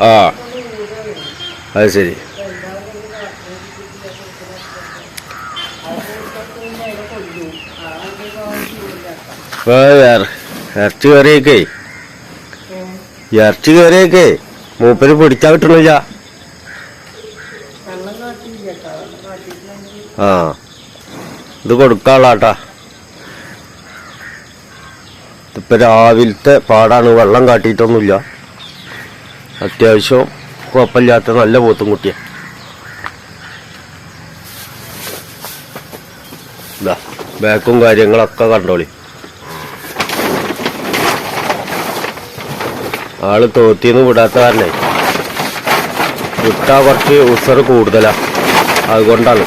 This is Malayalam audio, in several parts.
ആ. അത് ശരി. ഇറച്ചി കറിയൊക്കെ. ഇറച്ചി കറിയൊക്കെ മൂപ്പര് പിടിച്ചാ കിട്ടണില്ല ആ. ഇത് കൊടുക്കാളാട്ടാ ഇപ്പൊ രാവിലത്തെ പാടാണ്. വെള്ളം കാട്ടിയിട്ടൊന്നുമില്ല. അത്യാവശ്യം കുഴപ്പമില്ലാത്ത നല്ല പോത്തും കുട്ടിയാ. ഇതാ ബാക്കും കാര്യങ്ങളൊക്കെ കണ്ടോളി. ആൾ തോത്തിന്ന് വിടാത്ത കാരണേ. വിട്ടാ കുറച്ച് ഉസറ് കൂടുതലാ. അതുകൊണ്ടാണ്.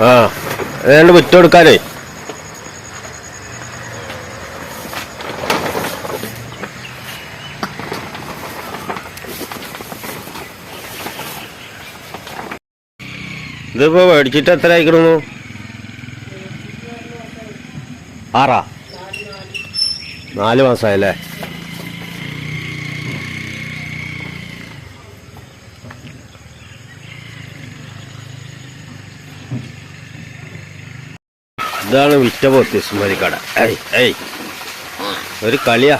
ആ ഏതാണ്ട് വിറ്റുകൊടുക്കാനേ ഇതിപ്പോ മേടിച്ചിട്ട് എത്ര അയക്കണു ആറാ? നാല് മാസമായല്ലേ ഇതാണ് വിറ്റ പോത്തിസ്മരി കട ഏയ് ഏയ്. ഒരു കളിയാ.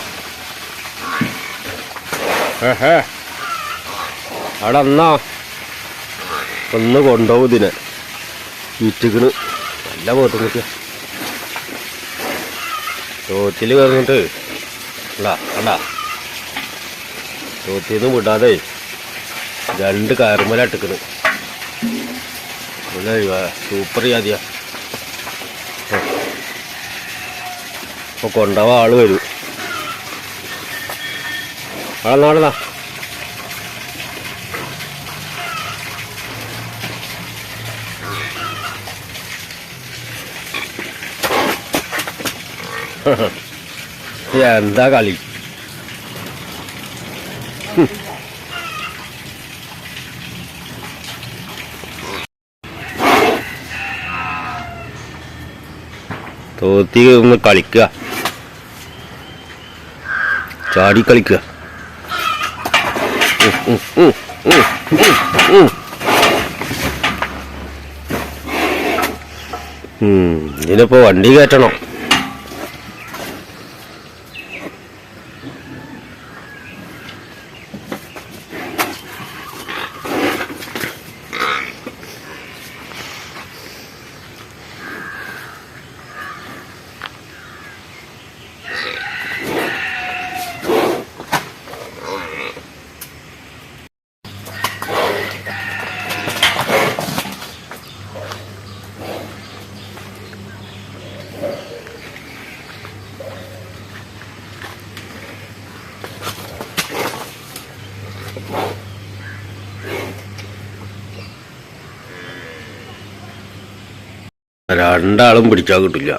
ഏഹേ അവിടെ എന്നാ ഒന്ന് കൊണ്ടുപോകും ഇതിനെ. വിറ്റിക്കണ് നല്ല പോത്തും കുട്ടിയ തോറ്റിൽ കയറിട്ട് കണ്ടാ കണ്ടാ. തോറ്റിന്ന് വിടാതെ രണ്ട് കയറുമല സൂപ്പർ ജാതിയാ. അപ്പൊ കൊണ്ടുപോവാ ആൾ വരും. ആളെ എന്താ കളി. തോത്തി ഒന്ന് കളിക്കുക ചാടി കളിക്കുക ഇതിനിപ്പോ വണ്ടി കയറ്റണം. രണ്ടാളും പിടിച്ചാൽ കിട്ടില്ല.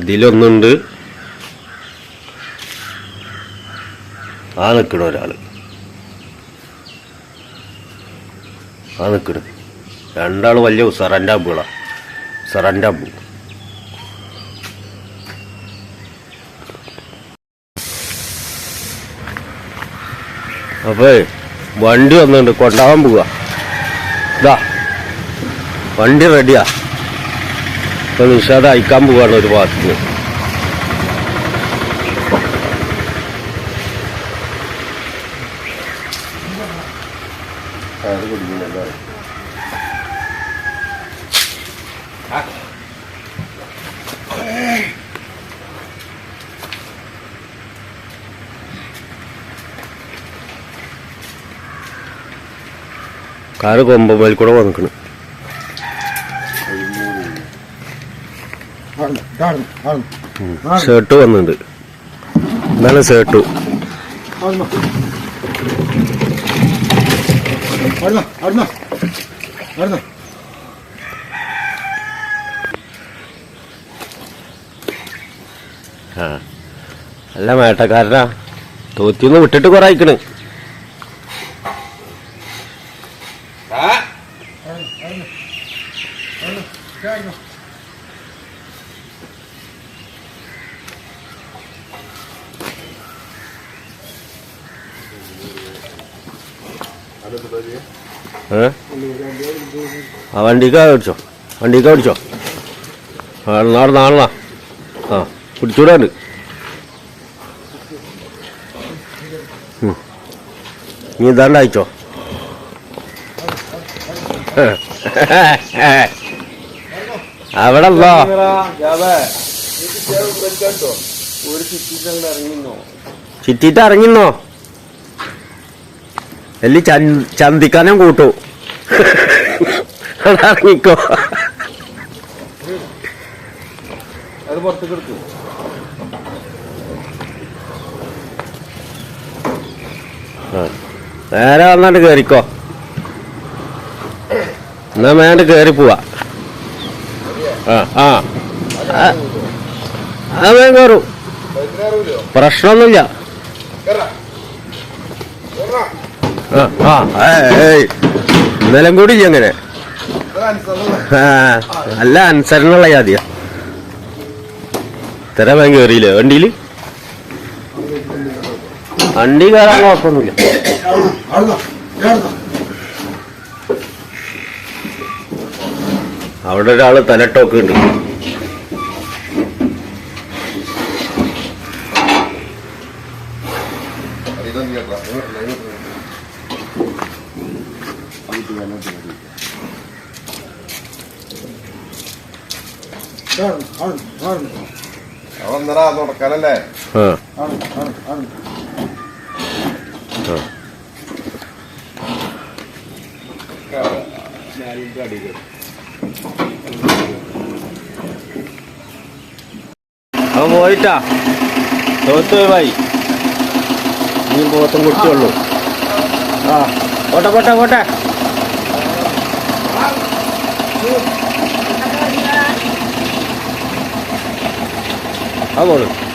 ഇതിലൊന്നുണ്ട്. ആ നിൽക്കണ ഒരാൾ. ആ നിൽക്കണ രണ്ടാൾ വലിയ ഉസറന്റെ അബുകളാണ് ഉസറന്റെ അബു അപ്പേ വണ്ടി വന്നിട്ടുണ്ട്. കൊണ്ടാവാൻ പോവാ. ഇതാ. വണ്ടി റെഡിയാ. ഇപ്പൊ നിഷാദ് അയക്കാൻ പോവാണ് ഒരു ഭാഗത്തുനിന്ന് കാറ് കൊമ്പമേൽ കൂടെ വന്നിക്കണ്. ഷർട്ട് വന്നിട്ടുണ്ട് നല്ല ഷർട്ട്. ആ അല്ല മേട്ടക്കാരനാ തോത്തിന്ന് വിട്ടിട്ട് കുറെ അയക്കണ് ആടുന്നു. ആ വണ്ടിക്ക് പിടിച്ചോ വണ്ടിക്ക് പിടിച്ചോ ആ നാളെ നാളെ ആ പിടിച്ചൂടാണ്ട്. നീ ഇതാണ്ട് അയച്ചോ അവിടെ ഉള്ളോ? ചിറ്റിട്ട് ഇറങ്ങിന്നോ? എല്ലി ചന്തിക്കാനും കൂട്ടു. ഇറങ്ങിക്കോ. അത് പുറത്തേക്ക്. നേരെ വന്നാണ്ട് കേറിക്കോ. എന്നാ വേണ്ട കേറി പോവാ. ആ ആ. അത് വേഗം കയറും പ്രശ്നമൊന്നുമില്ല. ഇന്നലെ കൂടി അങ്ങനെ. നല്ല അനുസരണുള്ള ജാതിയ. ഇത്ര ബാങ്ക് കയറിയില്ലേ വണ്ടിയിൽ വണ്ടി കയറാൻ കുഴപ്പമൊന്നുമില്ല. അവിടെ ഒരാൾ തലട്ടോക്ക് ഉണ്ട്. തുടക്കാനല്ലേ അവിടുന്ന് ആ. അവൻ പോയിട്ടാ. തോത്ത് ഭായി നീ പോത്തും കുടിച്ചുള്ളൂ ആ പോട്ടെ പോട്ടെ പോട്ടെ. I love it.